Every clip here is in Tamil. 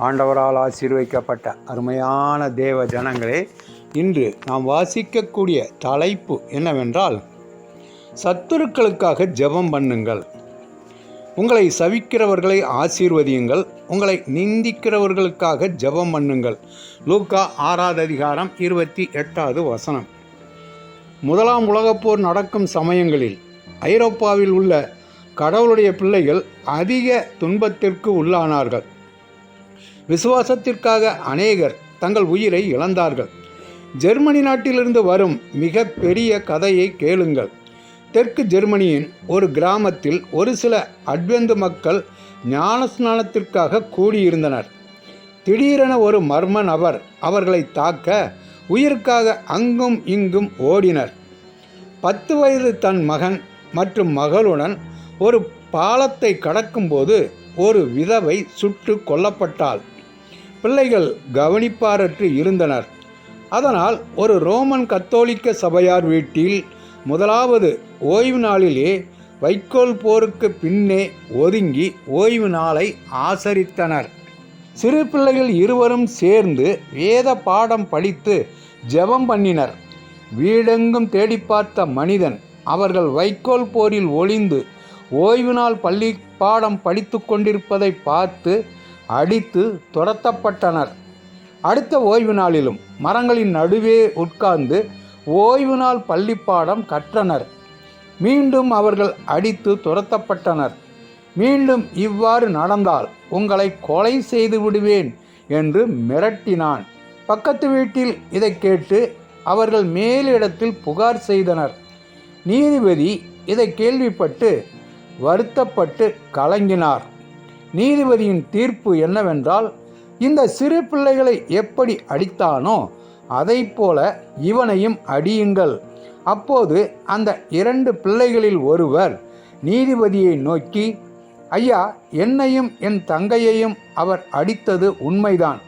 ஆண்டவரால் ஆசீர்வதிக்கப்பட்ட அருமையான தேவ ஜனங்களே இன்று நாம் வாசிக்கக்கூடிய தலைப்பு என்னவென்றால் சத்துருக்களுக்காக ஜெபம் பண்ணுங்கள். உங்களை சவிக்கிறவர்களை ஆசீர்வதியுங்கள். உங்களை நிந்திக்கிறவர்களுக்காக ஜெபம் பண்ணுங்கள். லூக்கா ஆறாவது அதிகாரம் இருபத்தி எட்டாவது வசனம். முதலாம் உலகப்போர் நடக்கும் சமயங்களில் ஐரோப்பாவில் உள்ள கடவுளுடைய பிள்ளைகள் அதிக துன்பத்திற்கு உள்ளானார்கள். விசுவாசத்திற்காக அநேகர் தங்கள் உயிரை இழந்தார்கள். ஜெர்மனி நாட்டிலிருந்து வரும் மிக பெரிய கதையை கேளுங்கள். தெற்கு ஜெர்மனியின் ஒரு கிராமத்தில் ஒரு சில அட்வெந்து மக்கள் ஞானஸ்நானத்திற்காக கூடியிருந்தனர். திடீரென ஒரு மர்ம நபர் அவர்களை தாக்க உயிருக்காக அங்கும் இங்கும் ஓடினர். பத்து வயது தன் மகன் மற்றும் மகளுடன் ஒரு பாலத்தை கடக்கும்போது ஒரு விதவை சுட்டு கொல்லப்பட்டாள். பிள்ளைகள் கவனிப்பாரற்று இருந்தனர். அதனால் ஒரு ரோமன் கத்தோலிக்க சபையார் வீட்டில் முதலாவது ஓய்வு நாளிலே வைக்கோல் போருக்கு பின்னே ஒதுங்கி ஓய்வு நாளை ஆசரித்தனர். சிறு பிள்ளைகள் இருவரும் சேர்ந்து வேத பாடம் படித்து ஜெபம் பண்ணினர். வீடெங்கும் தேடி பார்த்த மனிதன் அவர்கள் வைக்கோல் போரில் ஒளிந்து ஓய்வு நாள் பள்ளி பாடம் படித்து கொண்டிருப்பதை பார்த்து அடித்து துரத்தப்பட்டனர். அடுத்த ஓய்வு நாளிலும் மரங்களின் நடுவே உட்கார்ந்து ஓய்வு நாள் பள்ளிப்பாடம் கற்றனர். மீண்டும் அவர்கள் அடித்து துரத்தப்பட்டனர். மீண்டும் இவ்வாறு நடந்தால் உங்களை கொலை செய்து விடுவேன் என்று மிரட்டினான். பக்கத்து வீட்டில் இதை கேட்டு அவர்கள் மேலிடத்தில் புகார் செய்தனர். நீதிபதி இதை கேள்விப்பட்டு வருத்தப்பட்டு கலங்கினார். நீதிபதியின் தீர்ப்பு என்னவென்றால் இந்த சிறு பிள்ளைகளை எப்படி அடித்தானோ அதைப் போல இவனையும் அடியுங்கள். அப்போது அந்த இரண்டு பிள்ளைகளில் ஒருவர் நீதிபதியை நோக்கி ஐயா என்னையும் என் தங்கையையும் அவர் அடித்தது உண்மைதான்.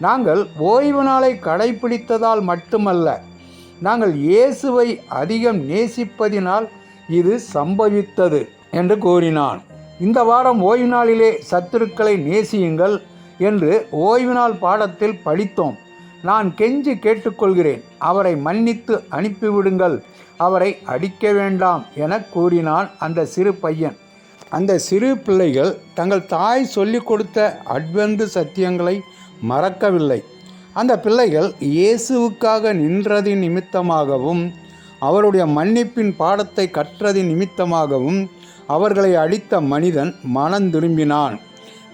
நாங்கள் ஓய்வு நாளை கடைபிடித்ததால் மட்டுமல்ல நாங்கள் இயேசுவை அதிகம் நேசிப்பதினால் இது சம்பவித்தது. என்று கூறினான். இந்த வாரம் ஓய்வு நாளிலே சத்துருக்களை நேசியுங்கள் என்று ஓய்வு நாள் பாடத்தில் படித்தோம். நான் கெஞ்சி கேட்டுக்கொள்கிறேன். அவரை மன்னித்து அனுப்பிவிடுங்கள். அவரை அடிக்க வேண்டாம் என கூறினான் அந்த சிறு பையன். அந்த சிறு பிள்ளைகள் தங்கள் தாய் சொல்லிக் கொடுத்த அட்வெந்து சத்தியங்களை மறக்கவில்லை. அந்த பிள்ளைகள் இயேசுவுக்காக நின்றதின் நிமித்தமாகவும் அவருடைய மன்னிப்பின் பாடத்தை கற்றதின் நிமித்தமாகவும் அவர்களை அடித்த மனிதன் மனம் திரும்பினான்.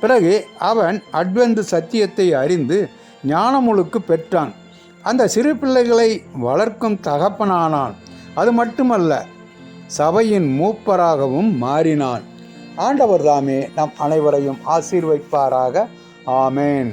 பிறகு அவன் அட்வெந்து சத்தியத்தை அறிந்து ஞானமுழுக்கு பெற்றான். அந்த சிறு பிள்ளைகளை வளர்க்கும் தகப்பனானான். அது மட்டுமல்ல சபையின் மூப்பராகவும் மாறினான். ஆண்டவர் தாமே நம் அனைவரையும் ஆசீர்வைப்பாராக. ஆமேன்.